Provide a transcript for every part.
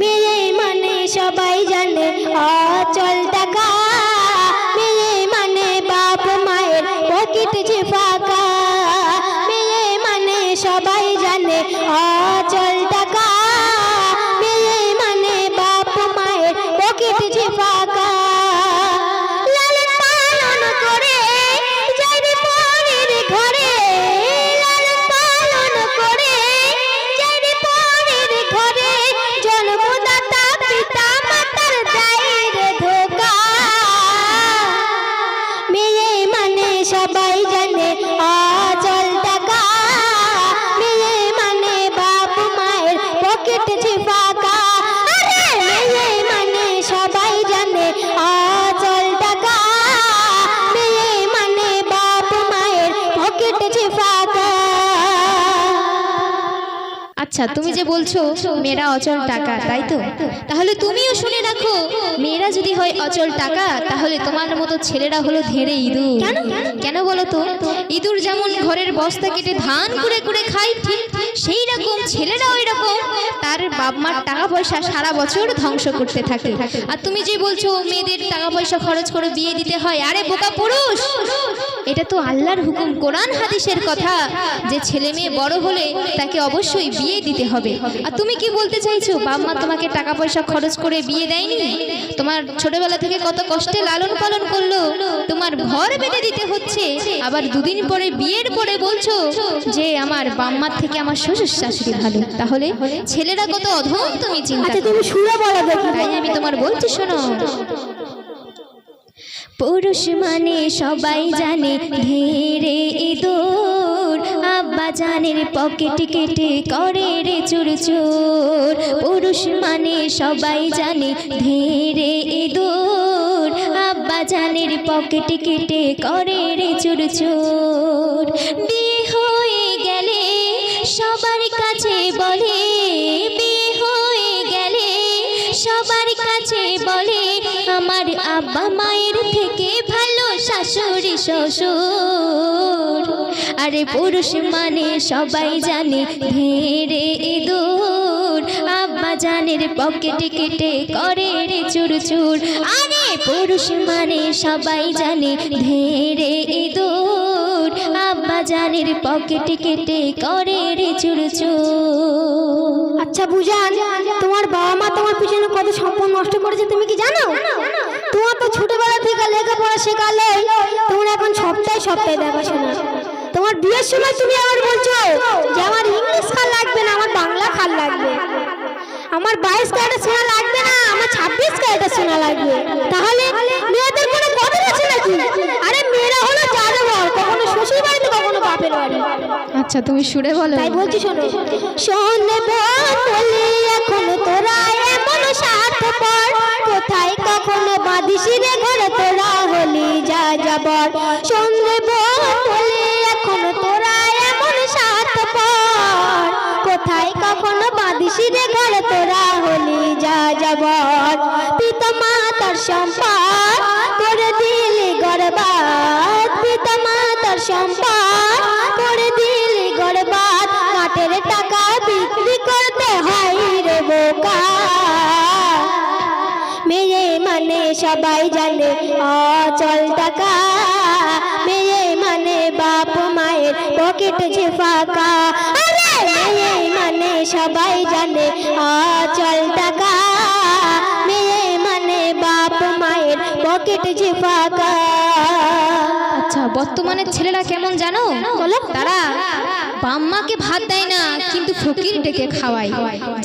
মেয়ে মানে সবাই জানে অচল আচ্ছা তুমি যে বলছো মেয়েরা অচল টাকা তাই তো? তাহলে তুমিও শুনে রাখো মেয়েরা যদি হয় অচল টাকা তাহলে তোমার মতো ছেলেরা হলো ধেড়ে ইঁদুর। কেন? বলো তো? ইঁদুর যেমন ঘরের বস্তা কেটে ধান কুড়ে কুড়ে খায় ঠিক সেই রকম ছেলেরা ওই রকম তার বাপ মার টাকা পয়সা সারা বছর ধ্বংস করতে থাকে। আর তুমি যে বলছো মেয়েদের টাকা পয়সা খরচ করে বিয়ে দিতে হয় আরে বোকা পুরুষ! এটা তো আল্লাহর হুকুম কোরআন হাদিসের কথা। যে ছেলে মেয়ে বড় হলে তাকে অবশ্যই বিয়ে দিতে হবে। আর তুমি কি বলতে চাইছো? বাপ মা তোমাকে টাকা পয়সা খরচ করে বিয়ে দেয়নি? তোমার ছোটবেলা থেকে কত কষ্টে লালন পালন করল। তোমার ঘর বেঁধে দিতে হচ্ছে। আবার দুদিন পরে বিয়ের পরে বলছো যে আমার বাম্মার থেকে আমার শ্বশুর শাশুড়ি ভালো। তাহলে ছেলেরা কত অধম তুমি চিন্তা আচ্ছা তুমি শুনে বলো তাই আমি তোমার বলছি শোনো। পুরুষ মানে সবাই জানে ধীরে ইঁদুর। আব্বা জানের পকেট কেটে করে রে চুর চুর পুরুষ মানে সবাই জানে ধীরে ইঁদুর। আব্বা জানের পকেট কেটে করে রে চুর চুর বিয়ে হয়ে গেলে সবার কাছে বলে শ্বশুর। আরে পুরুষ মানে সবাই জানে ধেরে ইঁদুর আব্বা জানের পকেট কেটে করে রে চুর চুর আরে পুরুষ মানে সবাই জানে ধেরে ইঁদুর আব্বা জানের পকেট কেটে করে রে চুর চুর আচ্ছা বুঝান, তোমার বাবা মা তোমার পিছনে কত সম্পদ নষ্ট করেছে তুমি কি জানো? থেকে লেখাপড়া শেখালে তোমার এখন সপ্তাহে সপ্তাহে দেখাশোনা। তোমার বিয়ের সময় তুমি আবার বলছো যে আমার ইংলিশ খাল লাগবে না আমার বাংলা খাল লাগবে। আমার বাইশ ক্যারেটে সোনা লাগবে না আমার ছাব্বিশ সোনা লাগবে। তাহলে মেয়েদের কোনো কদর আছে নাকি? আরে মেয়েরা হলো কখনো শ্বশুর বাড়িতে কখনো বাপের বাড়ি। আচ্ছা তুমি সুরে বলো। তাই বলছি শোনো শোন। বলি এখন তোরা এমন কোথায় বাঁধিস ঘরে তোরা হলি যা যাবর সঙ্গে বলে এখন তোরা এমন সাত পর কোথায় কখনো বাঁধিস রে ঘরে তোরা হলি যা যাব পিতা মাতার সম্পদ করে দিলি গরবাদ পিতা মাতার সম্পদ সবাই জানে, অচল টাকা। মেয়ে মানে বাপ মায়ের পকেট যে ফাঁকা। মেয়ে মানে সবাই জানে, অচল টাকা। মেয়ে মানে বাপ মায়ের পকেট যে ফাঁকা। বর্তমানের ছেলেরা কেমন জানো? তারা বাম্মাকে ভাত দেয় না, কিন্তু ফকির ডেকে খাওয়ায়।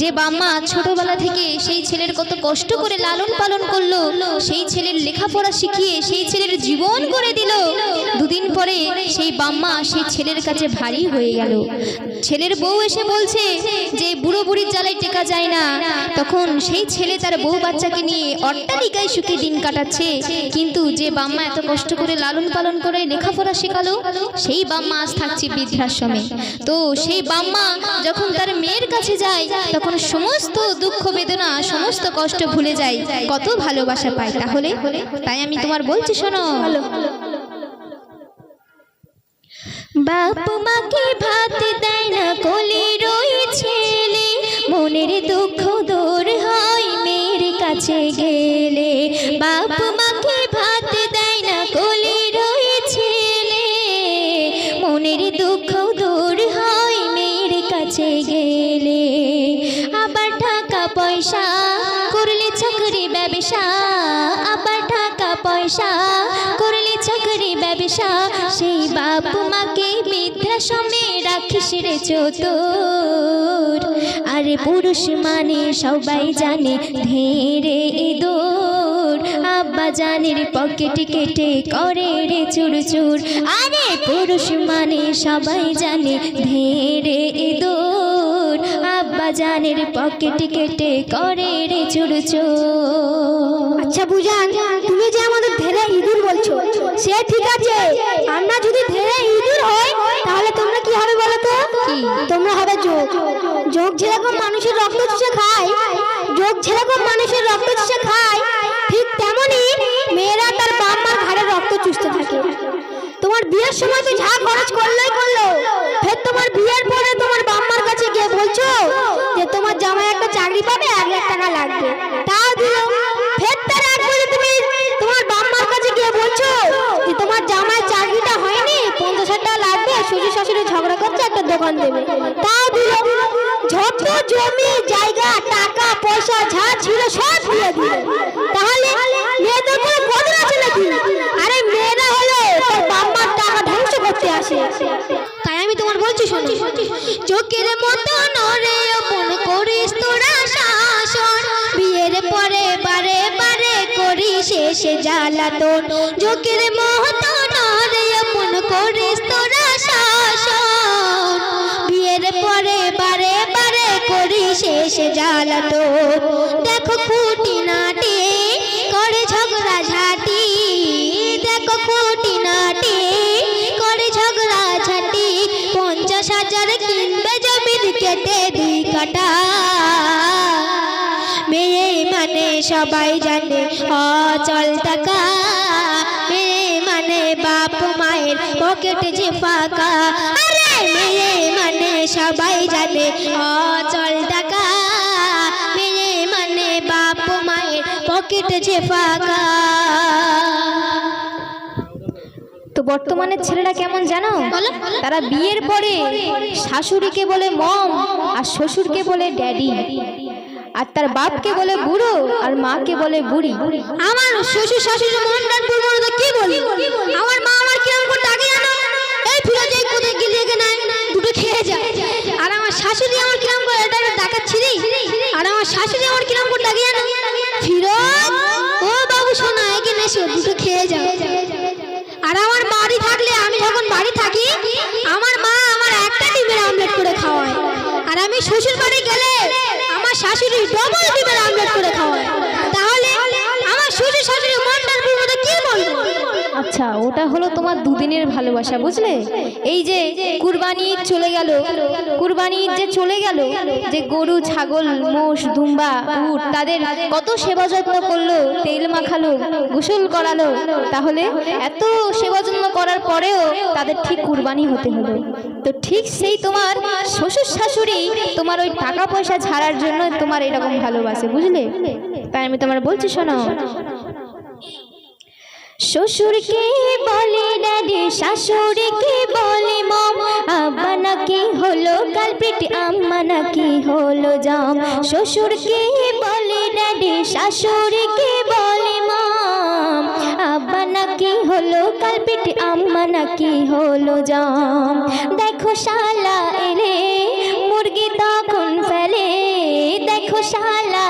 যে বাম্মা ছোটবেলা থেকে সেই ছেলের কত কষ্ট করে লালন পালন করল, সেই ছেলের লেখাপড়া শিখিয়ে সেই ছেলের জীবন করে দিল। দুদিন পরে সেই বাম্মা সেই ছেলের কাছে ভারী হয়ে গেল। ছেলের বউ এসে বলছে যে, বুড়ো বুড়ির জ্বালায় টেকা যায় না। তখন সেই ছেলে তার বউ বাচ্চাকে নিয়ে অট্টালিকায় সুখে দিন কাটাচ্ছে। কিন্তু যে বাম্মা এত কষ্ট করে লালন পালন করে লেখাপড়া শেখালো, সেই বাম্মা আজ থাকছে বৃদ্ধাশ্রমে। তো সেই বাম্মা যখন তার মেয়ের কাছে যায়, তখন সমস্ত দুঃখ বেদনা, সমস্ত কষ্ট ভুলে যায়। কত ভালোবাসা পায় তাহলে? তাই আমি তোমার বলছি, শোনো। বাপ মাকে ভাত আবার টাকা পয়সা, করলে চাকরি ব্যবসা, সেই বাপ মাকে বৃদ্ধাশ্রমে রাখিস রে চতুর। আরে পুরুষ মানে সবাই জানে ধীরে দূর আব্বা জানের পকেট কেটে করে রে চুর চুর আরে পুরুষ মানে সবাই জানে ধীরে দূর আব্বা পকেট কেটে করে রে চুর আচ্ছা বুঝান তুমি যে আমাদের ধেরে ইঁদুর বলছো সে ঠিক আছে। আমরা যদি ধেরে ইঁদুর হই তাহলে তোমরা কি হবে বলো তো? তোমরা হবে যোগ। যোগ যেরকম মানুষের রক্ত চুষে খায় যোগ যেরকম মানুষের রক্ত চুষে খায় ঠিক তেমনই মেয়েরা তার বাপ মার ঘাড়ে রক্ত চুষতে থাকে। তোমার বিয়ের সময় তো যা খরচ করলেই করল ফের তোমার বিয়ের পরে বলছো যে তোমার জামাই একটা চাকরি পাবে এক লাখ টাকা লাগবে? তাও দিল ফের তার এক বছর তুমি তোমার বাম্মার কাছে গিয়ে বলছো যে তোমার জামাই চাকরিটা হয়নি, পঞ্চাশ হাজার টাকা লাগবে, শ্বশুর শাশুড়ি ঝগড়া করছে, একটা দোকান দেবে। তাও দিল যত জমি, জায়গা, টাকা, পয়সা যা ছিল সব দিয়ে দিল তাহলে মেয়েদের কোনো বদল আছে নাকি আরে মেয়েরা হলো তোর বাম্মার টাকা ধ্বংস করতে আসে। তাই আমি তোমার বলছি শোনো। চোখের মতো নরে অপন করিস তোরা শাসন। বিয়ের পরে বারে বারে করি শেষে জ্বালাতন। চোখের মতো নরে অপন করিস তোরা শাসন। বিয়ের পরে বারে বারে করি শেষে জ্বালাতন। দেখো কাটা মেয়ে মানে সবাই জানে অচল টাকা। মেয়ে মানে বাপ মায়ের পকেট যে ফাঁকা। আরে মেয়ে মানে সবাই জানে অচল টাকা। মেয়ে মানে বাপ মায়ের পকেট যে ফাঁকা। তো বর্তমানের ছেলেরা কেমন জানো? তারা বিয়ের পরে শাশুড়িকে বলে মম আর শ্বশুরকে বলে ড্যাডি। আর তার বাপকে বলে বুড়ো আর মাকে বলে বুড়ি। আমার শ্বশুর শাশুড়ি মন্ডল পূর্বরতা কি বলি? আমার মা আমার কিরম করে ডাকে জানো? এই ফিরোজ এই কোথায় গেলি এখানে আয়, দুটো খেয়ে যায়। আর আমার শাশুড়ি আমার কিরম করে এটা ডাকাচ্ছি রে? আর আমার শাশুড়ি আমার কিরম করে ডাকে জানো? ফিরোজ ও বাবু শোনা এখানে এসো দুটো খেয়ে যাও। আর আমার বাড়ি থাকলে আমি যখন বাড়ি থাকি আমার মা আমি শ্বশুর বাড়ি গেলে আমার শাশুড়ি ডবল ডিমের আমলেট করে খাওয়ায়। তাহলে আমার শ্বশুর শাশুড়ি মনটার মধ্যে কি বলব? আচ্ছা ওটা হলো তোমার দুদিনের ভালোবাসা, বুঝলে? এই যে কুরবানি চলে গেল, কুরবানি যে চলে গেল, যে গরু, ছাগল, মোষ, দুম্বা, উট, তাদের কত সেবা যত্ন করল, তেল মাখালো, গোসল করালো, তাহলে এত সেবা যত্ন করার পরেও তাদের ঠিক কুরবানি হতে হলো। তো ঠিক সেই তোমার শ্বশুর শাশুড়ি তোমার ওই টাকা পয়সা ছাড়ার জন্য তোমার এরকম ভালোবাসে, বুঝলে? তাই আমি তোমার বলছি, শোনো শ্বশুরকে বলে ড্যাডি শাশুড়িকে বলে মম। আব্বা নাকি হলো কালপিট, আম্মা নাকি হলো জাম। শ্বশুরকে বলে ড্যাডি শাশুড়িকে বলে মম। আব্বা নাকি হলো কালপিট, আম্মা নাকি হলো জাম। দেখো শালা এলে, মুরগি তখন ফেলে। দেখো শালা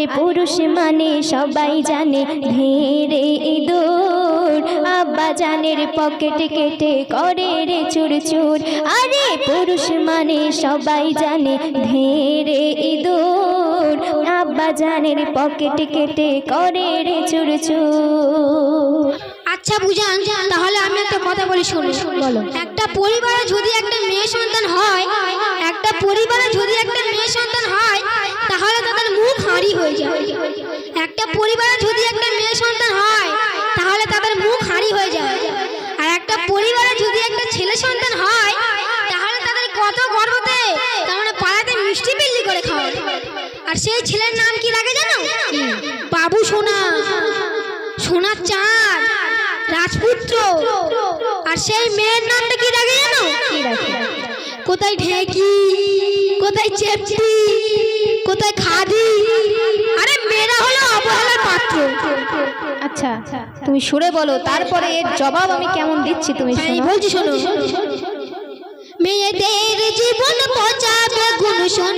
আরে পুরুষ মানে সবাই জানে, ধীরে ইঁদুর। আব্বা জানের পকেট কেটে করে রে চুর চুর আরে পুরুষ মানে সবাই জানে, ধীরে ইঁদুর। আব্বা জানের পকেট কেটে করে রে চুর চুর আচ্ছা বুঝান, তাহলে আমি একটা কথা বলি শুনুন। বলো একটা পরিবারে যদি একটা মেয়ে সন্তান হয়, একটা পরিবারে যদি একটা মেয়ে সন্তান হয় তাহলে তাদের মুখ হাঁড়ি হয়ে যায়। একটা পরিবারে যদি একটা মেয়ে সন্তান হয় তাহলে তাদের মুখ হাঁড়ি হয়ে যায়। আর একটা পরিবারে যদি একটা ছেলে সন্তান হয় তাহলে তাদের কত গর্বতে তার মানে পাড়াতে মিষ্টি বিল্লি করে খাওয়া আর সেই ছেলের নাম কি লাগে জানো? বাবু সোনা। সোনার চাঁদ। রাজপুত্র। আর সেই মেয়ের নামটা কি লাগে জানো? কোথায় ঢেকি? কোথায় চেপটি? কোথায় খাদি? আরে মেয়েরা হলো অবহেলার পাত্র। আচ্ছা তুমি সুরে বলো তারপরে এর জবাব আমি কেমন দিচ্ছি তুমি হ্যাঁ। বলছি শোনো। মেয়েদের জীবন পচাবে গুণ শোন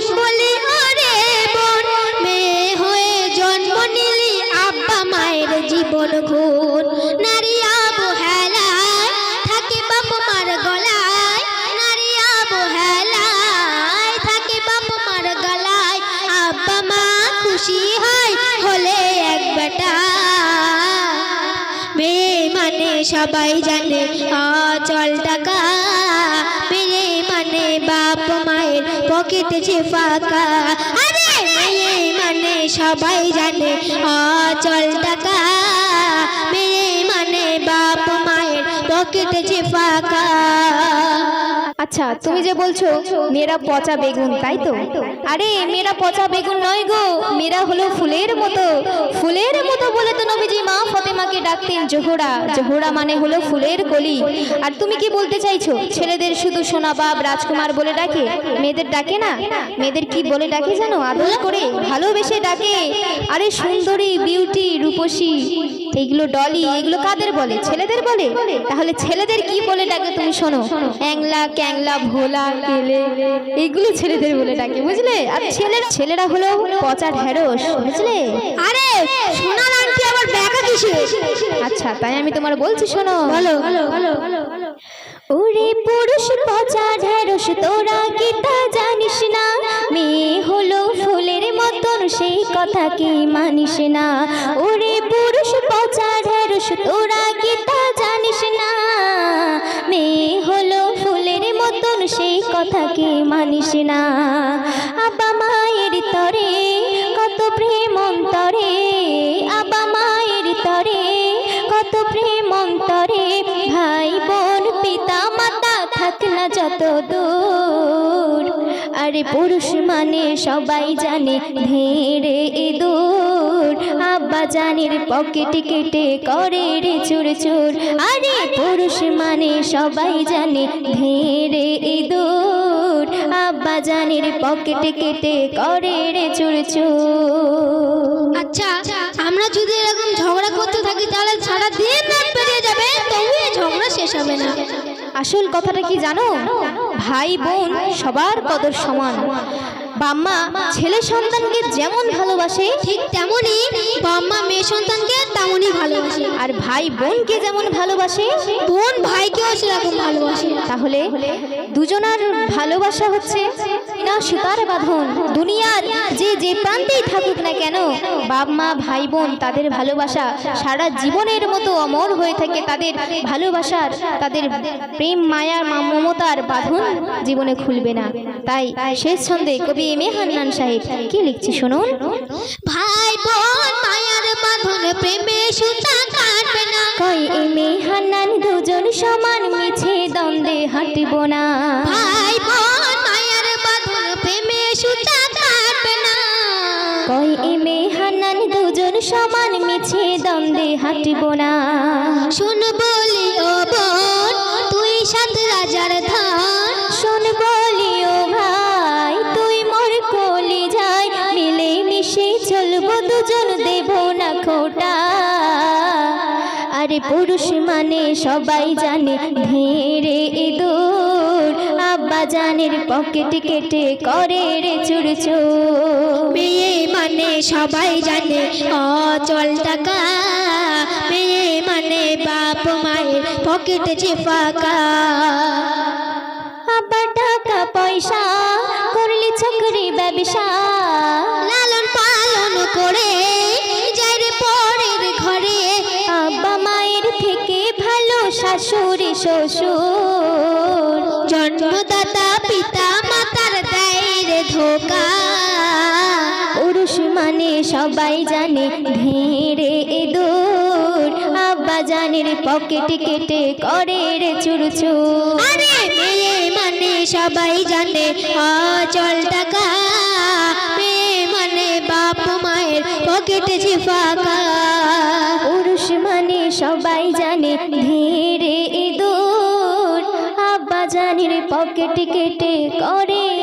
সবাই জানে অচল টাকা। মেয়ে মানে বাপ মায়ের পকেটে যে ফাঁকা। আরে মেয়ে মানে সবাই জানে অচল টাকা। মেয়ে মানে বাপ মায়ের পকেটে যে ফাঁকা। আচ্ছা তুমি যে বলছো মেয়েরা পচা বেগুন তাই তো? আরে মেয়েরা পচা বেগুন নয় গো। মেয়েরা হলো ফুলের মতো। ফুলের মতো বলে তো নবীজি মা ফতেমাকে ডাকতেন জোহরা। জোহরা মানে হলো ফুলের কলি। আর তুমি কি বলতে চাইছো? ছেলেদের শুধু সোনা বাপ রাজকুমার বলে ডাকে? মেয়েদের ডাকে না? মেয়েদের কি বলে ডাকে জানো? আদর করে ভালোবেসে ডাকে। আরে সুন্দরী বিউটি রূপসী। এইগুলো ডলি এগুলো কাদের বলে? ছেলেদের বলে? তাহলে ছেলেদের কি বলে ডাকে তুমি শোনো? অ্যাংলা ক্যাংলা ভোলা কেলে এইগুলো ছেলেদের বলে ডাকে বুঝলে? আর ছেলেরা ছেলেরা হলো পচা ঢেঁড়স বুঝলে? আরে সোনার আন্টি আবার ব্যাকা কিসে আচ্ছা তাই আমি তোমার বলছি শোনো। বলো। ওরে পুরুষ পচা ঢেঁড়স তোরা কি তা জানিস না? মেয়ে হলো ফুলের মতন সেই কথা কি মানিস না? ওরে ঢেঁড়স তোরা কি তা জানিস না। মেয়ে হলো ফুলের মতন, সেই কথা কি মানিস না। আবা মায়ের তরে কত প্রেম অন্তরে, আবা মায়ের তরে কত প্রেম অন্তরে। ভাই বোন, পিতা মাতা থাক না যত দূর আরে পুরুষ মানে সবাই জানে ধেড়ে ইঁদুর। আব্বা জানির পকেট কেটে করে রে চুর চুর আরে পুরুষ মানে সবাই জানে ধেড়ে ইঁদুর। আব্বা জানের পকেট কেটে করে রে চুর চুর আচ্ছা আমরা যদি এরকম ঝগড়া করতে থাকি তাহলে সারা দিন পেরিয়ে যাবে তবু ঝগড়া শেষ হবে না। আসল কথাটা কি জানো? ভাই বোন সবার কদর সমান। বাম্মা ছেলে সন্তানকে যেমন ভালোবাসে, ঠিক তেমনই বাম্মা মেয়ে সন্তানকে তেমনই ভালোবাসে। আর ভাই বোনকে যেমন ভালোবাসে, বোন ভাইকেও সেরকম ভালোবাসে। তাহলে দুজনার ভালোবাসা হচ্ছে না সুতার বাঁধন। দুনিয়ার যে যে প্রান্তেই থাকুক না কেন বাপ মা ভাই, বোন তাদের ভালোবাসা সারা জীবনের মতো অমর হয়ে থাকে। তাদের ভালোবাসার, তাদের প্রেম, মায়া, মমতার বাঁধন জীবনে খুলবে না। তাই শেষ ছন্দে কবি এম এ হান্নান সাহেব। কি লিখছি শুনুন? ভাই বোন মায়ার বাঁধন প্রেমে সুতা কাটবে না। কই এম এ হান্নান দুজন সমান মিছে দ্বন্দ্বে হাঁটব না। ভাই বোন মায়ার বাঁধন প্রেমে সুতা কাটবে না। কই এমে হান্নান দুজন সমান মিছে দ্বন্দ্বে হাঁটব না। শোন বলি পুরুষ মানে সবাই জানে ধেরে ইঁদুর আব্বা জানের পকেট কেটে করে রে চুর চুর। মেয়ে মানে সবাই জানে অচল টাকা। মেয়ে মানে বাপ মায়ের পকেট যে ফাঁকা। আবার টাকা পয়সা করলি চাকরি ব্যবসা। শ্বশুর। জন্মদাতা পিতা মাতার দেয় রে ধোকা। পুরুষ মানে সবাই জানে ধেরে দূর আব্বা জানের পকেট কেটে করে রে চুর চুর আরে মেয়ে মানে সবাই জানে অচল টাকা। মেয়ে মানে বাপ মায়ের পকেটে ফাঁকা। পুরুষ মানে সবাই জানে কেটে করে